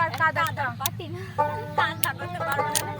আবার কাদা কাটি না। কান্না করতে পারব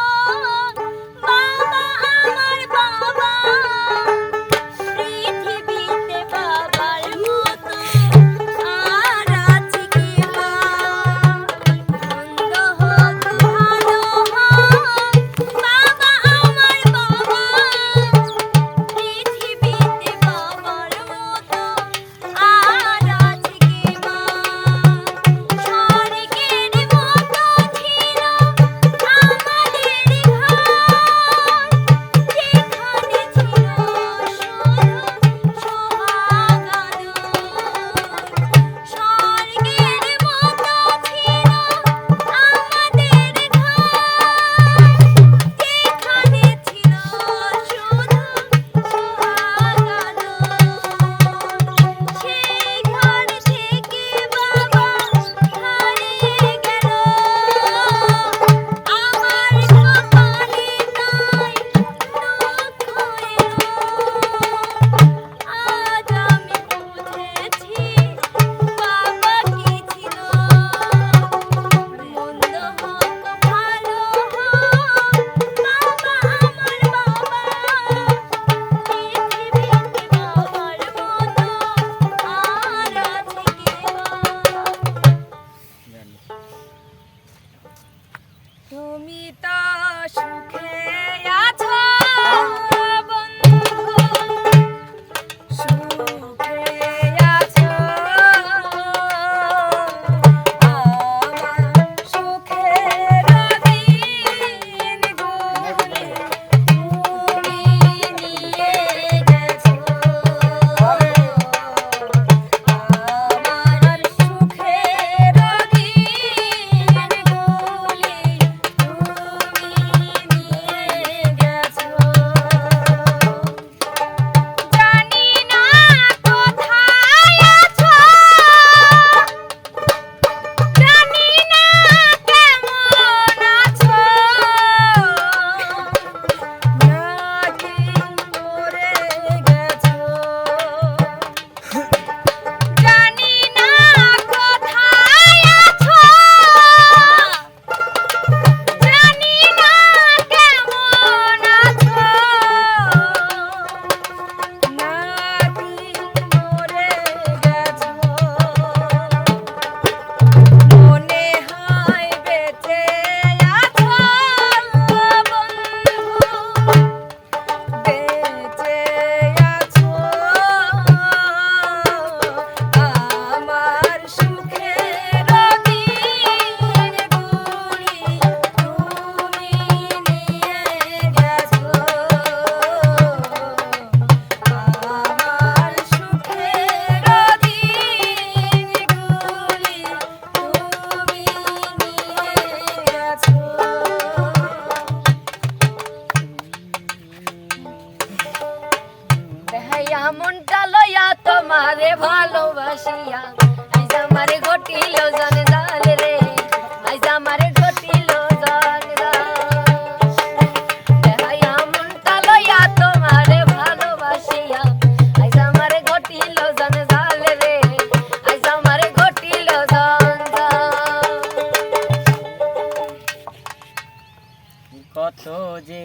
যে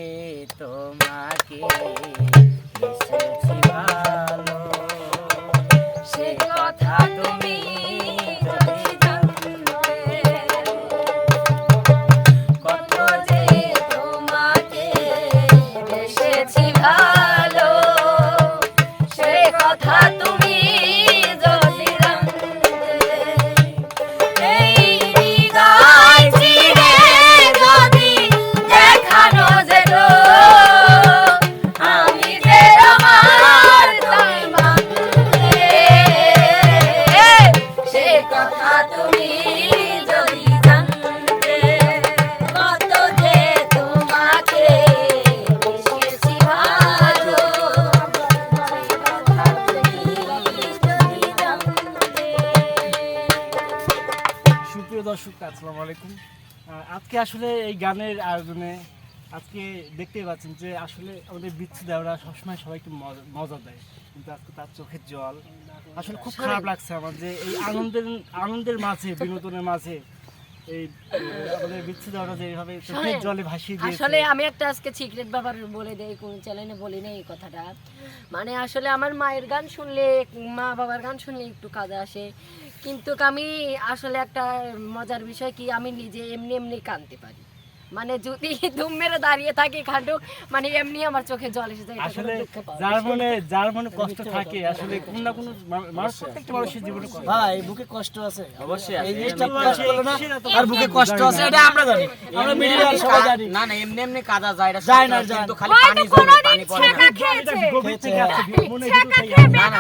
তোমাকে দর্শক আসসালামু আলাইকুম। আজকে আসলে এই গানের আয়োজনে আজকে দেখতেই পাচ্ছেন যে আসলে আমাদের বিচ্ছু দেওরা সবসময় সবাইকে মজা- মজা দেয়। কিন্তু আজকে তার চোখের জল। আসলে খুব খারাপ লাগছে আমার যে এই আনন্দের আনন্দের মাঝে বিনোদনের মাঝে এই আমাদের বিচ্ছু দেওরা যে চোখের জলে ভাসিয়ে দিয়েছে। আসলে আমি একটা আজকে সিক্রেট ব্যাপার বলে দেই কোন চ্যানেলে বলি না এই কথাটা। মানে আসলে আমার মায়ের গান শুনলে মা বাবার গান শুনলে একটু কাজে আসে। কিন্তু আমি আসলে একটা মজার বিষয় কি আমি নিজে এমনি এমনি কাঁদতে পারি। মানে যদি দুম মেরে দাঁড়িয়ে থাকি খাটুক মানে এমনি আমার চোখে জল এসে যায় আসলে যার মনে যার মনে কষ্ট থাকে আসলে কোনো না কোনো মানুষ প্রত্যেকটা মানুষের জীবনে কষ্ট ভাই বুকে কষ্ট আছে। অবশ্যই এই জিনিসটা প্রকাশ করল না আর বুকে কষ্ট আছে এটা আমরা জানি। আমরা এমনি সবাই জানি। না না এমনি এমনি কাদা যায় এটা যায় না, কিন্তু না। খালি পানি জমে পানি পড়ে। না। গভীর থেকে আসছে মনে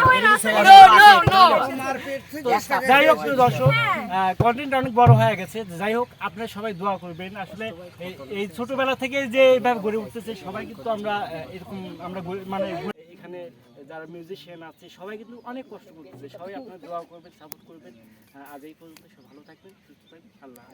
হয়ে no, no. যাই হোক দর্শক কন্টেন্ট অনেক বড় হয়ে গেছে। যাই হোক আপনারা সবাই দোয়া করবেন। আসলে এই- ছোটবেলা থেকে যে এইভাবে গড়ে উঠতেছে, সবাই কিন্তু আমরা এরকম আমরা মানে এখানে যারা মিউজিশিয়ান আছে, সবাই কিন্তু অনেক কষ্ট করতেছে। সবাই আপনার দোয়া করবেন সাপোর্ট করবেন। আজ এই পর্যন্ত সব ভালো থাকবেন, সুস্থ থাকবেন। আল্লাহ।